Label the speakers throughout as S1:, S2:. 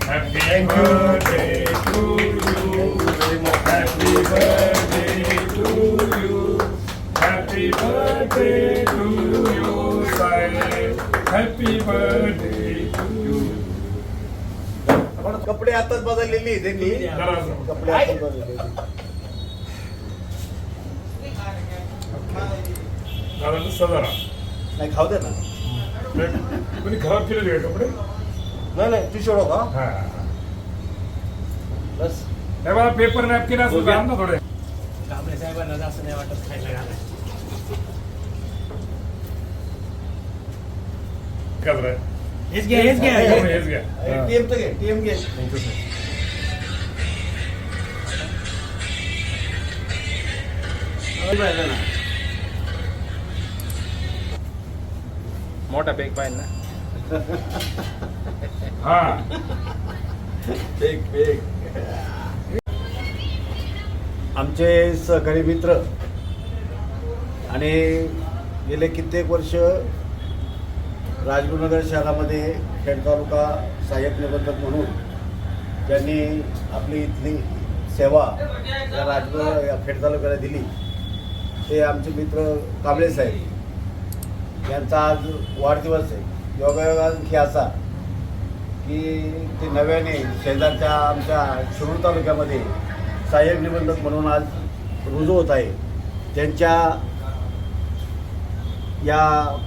S1: Happy birthday to you. Happy birthday to you. Happy birthday to you, Sai. Happy birthday to you.
S2: आपण कपडे आताच बदललेली त्यांनी
S1: जरा असं.
S2: कपडे आताच बदललेली
S1: दादा नुसतं जरा
S2: नाही खाऊ दे ना
S1: कोणी खराब केलेले का कपडे?
S2: नाही नाही टी शर्ट का
S1: हा.
S2: बस.
S1: हे बघा पेपर नॅपकिन असं घाल ना थोडे.
S3: कांबळे साहेबांना जास्त नाही वाटत खायला घालायला.
S1: काय जरा?
S3: हेच घ्या हेच घ्या.
S1: हो, हेच घ्या. हा.
S2: टीएम तर घे टीएम घे. राहिलं ना
S3: मोठा पेक पाहिजे ना.
S1: हा.
S2: फेक फेक आमचे सहकारी मित्र आणि गेले कित्येक वर्ष राजगुरुनगर शहरामध्ये खेड तालुका सहाय्यक निबंधक म्हणून त्यांनी आपली इथली सेवा या राजगुरू या खेड तालुक्याला दिली. ते आमचे मित्र कांबळे साहेब. यांचा आज वाढदिवस आहे. योगायोगांखी असा की ते नव्याने शेजारच्या आमच्या शिरूर तालुक्यामध्ये सहाय्यक निबंधक म्हणून आज रुजू होत आहे. त्यांच्या या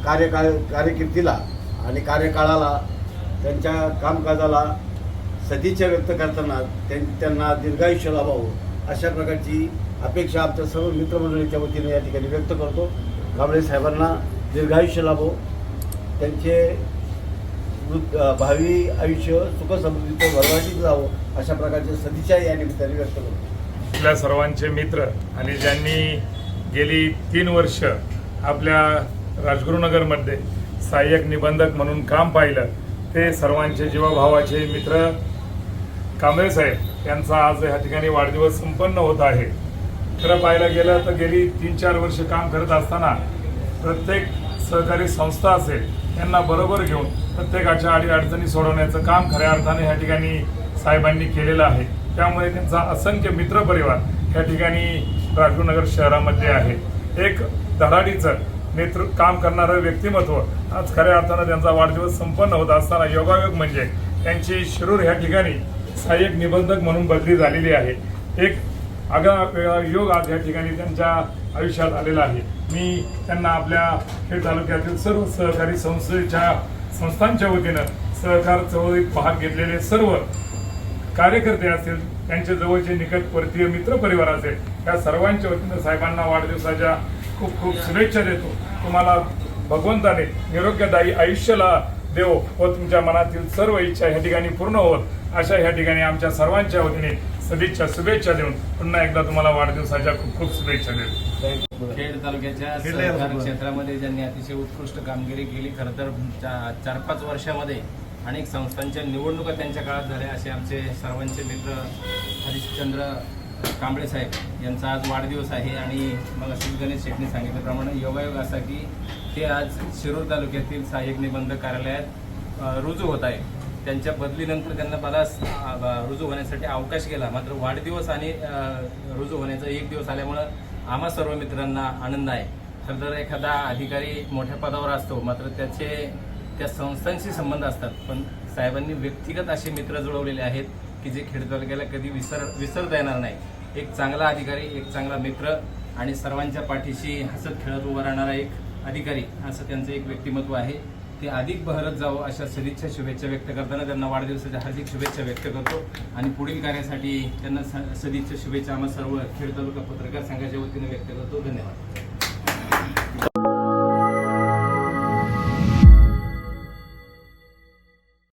S2: कार्यकाळ कार्यकिर्दीला आणि कार्यकाळाला त्यांच्या कामकाजाला सदिच्छा व्यक्त करताना त्यां- त्यांना दीर्घायुष्य लाभावं अशा प्रकारची अपेक्षा आमच्या सर्व मित्रमंडळीच्या वतीने या ठिकाणी व्यक्त करतो. कांबळे साहेबांना दीर्घायुष्य लाभो. त्यांचे वृद्ध- भावी आयुष्य सुखसमृद्धीचं भरभराटीत जावं अशा प्रकारच्या सदिच्छा या निमित्ताने व्यक्त करतो.
S1: आपल्या सर्वांचे मित्र आणि ज्यांनी गेली तीन वर्ष आपल्या राजगुरुनगरमध्ये सहाय्यक निबंधक म्हणून काम पाहिलं ते सर्वांचे जीवाभावाचे मित्र कांबळे साहेब यांचा आज या ठिकाणी वाढदिवस संपन्न होत आहे. खरं पाहायला गेलं तर गेली तीन चार वर्ष काम करत असताना प्रत्येक सहकारी संस्था असेल यांना बरोबर घेऊन प्रत्येकाच्या अडीअडचणी सोडवण्याचं काम खऱ्या अर्थाने या ठिकाणी साहेबांनी केलेलं आहे. त्यामुळे त्यांचा असंख्य मित्रपरिवार या ठिकाणी राजगुरुनगर शहरामध्ये आहे. एक धडाडीचं नेतृ काम करणारं व्यक्तिमत्व आज खऱ्या अर्थानं त्यांचा वाढदिवस संपन्न होत असताना योगायोग म्हणजे त्यांची शिरूर या ठिकाणी सहाय्यक निबंधक म्हणून बदली झालेली आहे. एक आगळा वेगळा योग आज या ठिकाणी त्यांच्या आयुष्यात आलेला आहे. मी त्यांना आपल्या खेड तालुक्यातील सर्व सहकारी संस्थेच्या संस्थांच्या वतीनं सहकार चळवळीत भाग घेतलेले सर्व कार्यकर्ते असतील त्यांच्या जवळचे निकट परतीय मित्र असेल या सर्वांच्या वतीनं साहेबांना वाढदिवसाच्या खूप खूप शुभेच्छा देतो. तुम्हाला भगवंताने निरोग्यदायी आयुष्याला देव व तुमच्या मनातील सर्व इच्छा या ठिकाणी पूर्ण होत. अशा या ठिकाणी आमच्या सर्वांच्या वतीने सदिच्छा शुभेच्छा देऊन पुन्हा एकदा तुम्हाला वाढदिवसाच्या खूप खूप शुभेच्छा देतो.
S3: खेड तालुक्याच्या सहकार. क्षेत्रामध्ये ज्यांनी अतिशय उत्कृष्ट कामगिरी केली खरं तर चार पाच वर्षामध्ये अनेक संस्थांच्या निवडणुका त्यांच्या काळात झाल्या. असे आमचे सर्वांचे मित्र हरिश्चंद्र कांबळे साहेब यांचा आज वाढदिवस आहे आणि मग असेच गणेश शेटने सांगितल्याप्रमाणे योगायोग असा की ते आज शिरूर तालुक्यातील सहाय्यक निबंधक कार्यालयात रुजू होत आहे त्यांच्या बदलीनंतर त्यांना बराच रुजू होण्यासाठी अवकाश गेला. मात्र वाढदिवस आणि रुजू होण्याचा एक दिवस आल्यामुळं आम्हा सर्व मित्रांना आनंद आहे. तर जर एखादा अधिकारी मोठ्या पदावर असतो मात्र त्याचे त्या संस्थांशी संबंध असतात. पण साहेबांनी व्यक्तिगत असे मित्र जुळवलेले आहेत की जे खेड तालुक्याला कधी विसर विसरता येणार नाही. एक चांगला अधिकारी एक चांगला मित्र आणि सर्वांच्या पाठीशी हसत खेळत उभा राहणारा एक अधिकारी असं त्यांचं एक व्यक्तिमत्व आहे. ते अधिक बहरत जावं अशा सदिच्छा शुभेच्छा व्यक्त करताना त्यांना वाढदिवसाच्या हार्दिक शुभेच्छा व्यक्त करतो. आणि पुढील कार्यासाठी त्यांना सदिच्छा शुभेच्छा आम्हा सर्व खेळ तालुका पत्रकार संघाच्या वतीने व्यक्त करतो. धन्यवाद.